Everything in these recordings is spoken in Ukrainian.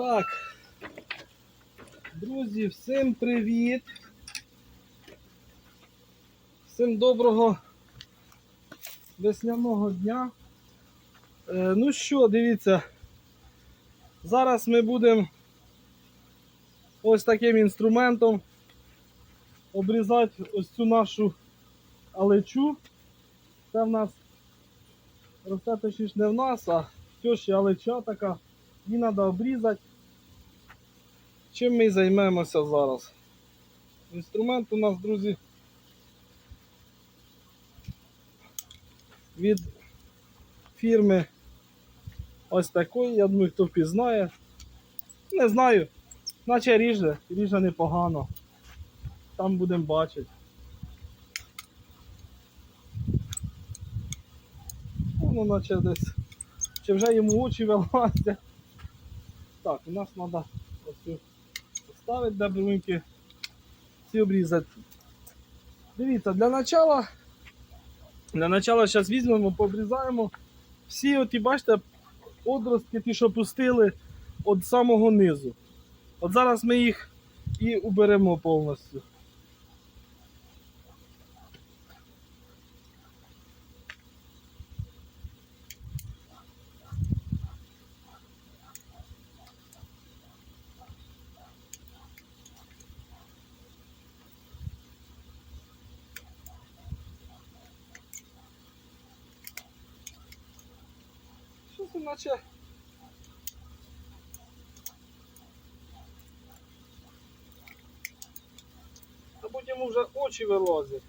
Так. Друзі, всім привіт. Всім доброго весняного дня. Е, ну що, дивіться, зараз ми будемо ось таким інструментом обрізати ось цю нашу алечу. Це в нас росте точніше не в нас, а тьоші алеча така. Її треба обрізати. Чим ми займемося зараз? Інструмент у нас, друзі, від фірми ось такої, я думаю, хто впізнає. Не знаю, наче ріже, ріже непогано. Там будемо бачити. Воно наче десь. Чи вже йому очі вилазять. Так, у нас треба поставити для бруньки. всі обрізати. Дивіться, для начала. Для начала зараз візьмемо, пообрізаємо всі оті, бачите, одростки, ті, що пустили від самого низу. От зараз ми їх і уберемо повністю. Щось наче Та потім вже очі вилазять.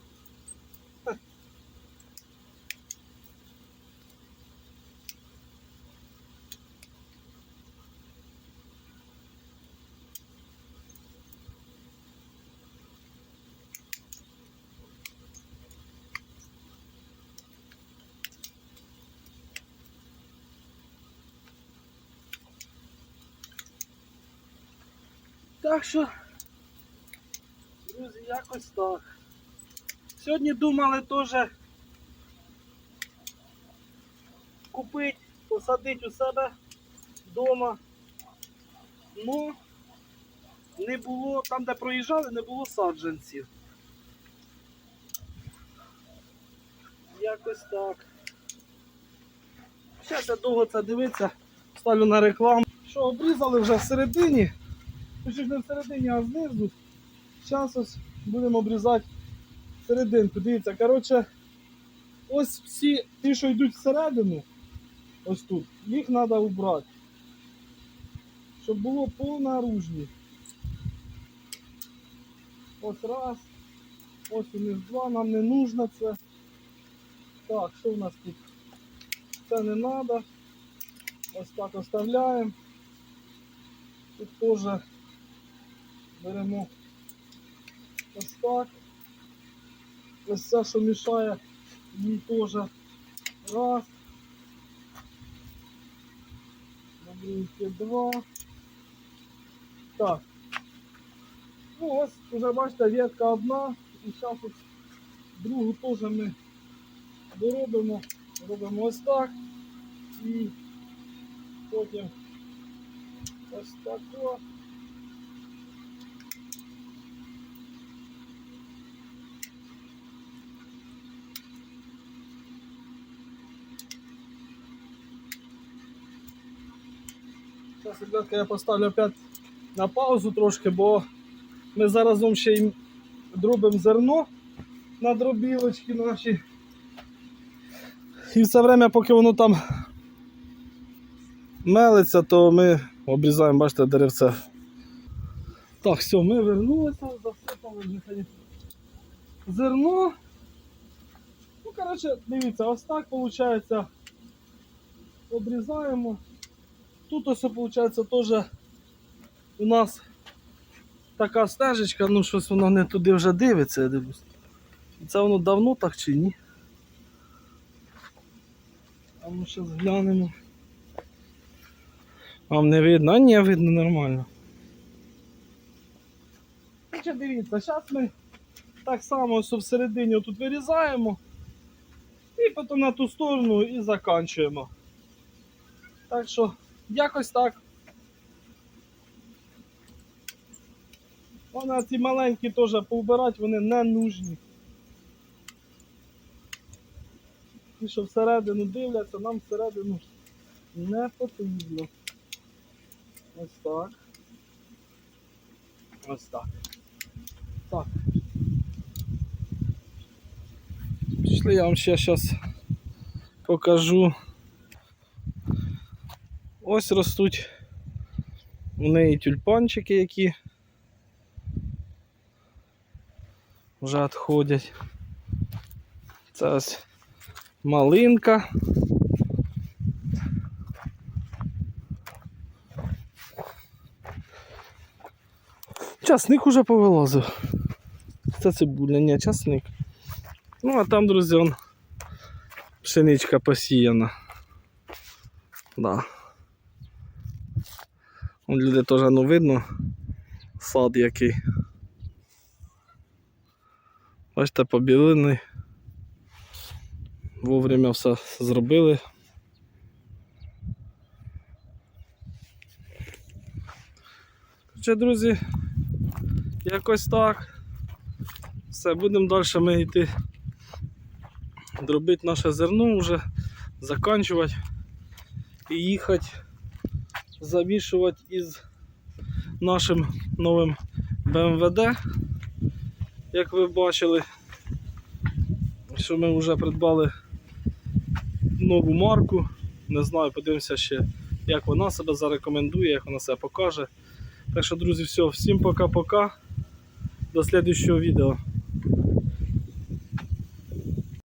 Так що, друзі, якось так. Сьогодні думали теж купити, посадити у себе вдома. Ну, не було, там де проїжджали, не було саджанців. Якось так. Зараз я довго це дивитися, ставлю на рекламу. Що, обрізали вже всередині. Точніше не всередині, а знизу. Зараз ось будемо обрізати серединку. Дивіться, коротше, ось всі ті, що йдуть всередину, ось тут, їх треба убрати. Щоб було повноружні. Ось раз. Ось у них два, нам не нужно це. Так, що в нас тут? Це не треба. Ось так оставляємо. Тут теж беремо ось так. Ось це, що мішає, їй теж раз. Добренькі два. Так. Ну ось вже бачите, ветка одна. І зараз ось другу теж ми доробимо. Робимо ось так. І потім ось тако. Зараз, ребятка, я поставлю опять на паузу трошки, бо ми заразом ще й дробимо зерно на дробілочки наші. І все время, поки воно там мелиться, то ми обрізаємо, бачите, деревце. Так, все, ми вернулися, засипали зерно. Ну, коротше, дивіться, ось так виходить. Обрізаємо. Тут ось виходить теж у нас така стежечка, ну щось воно не туди вже дивиться, я дивлюсь. Це воно давно так чи ні? А ми зараз глянемо. Вам не видно? А ні, видно нормально. Хоча дивіться, зараз ми так само ось всередині тут вирізаємо і потім на ту сторону і заканчуємо. Так що, якось так. Вона ці маленькі теж повбирати, вони не нужні. Ті, що всередину дивляться, нам всередину не потрібно. Ось так. Ось так. Так. Пішли, я вам ще зараз покажу. Ось ростуть у неї тюльпанчики, які вже відходять. Це ось малинка. Часник уже повилазив. Це цибуля, ні, часник. Ну, а там, друзі, он пшеничка посіяна. Да. Люди теж ну видно сад який. Бачите, побілини. Вовремя все зробили. Короче, друзі, якось так. Все, будемо далі ми йти дробити наше зерно вже, заканчувати і їхати замішувати із нашим новим БМВД. Як ви бачили, що ми вже придбали нову марку. Не знаю, подивимося ще, як вона себе зарекомендує, як вона себе покаже. Так що, друзі, все, всім пока-пока. До слідчого відео.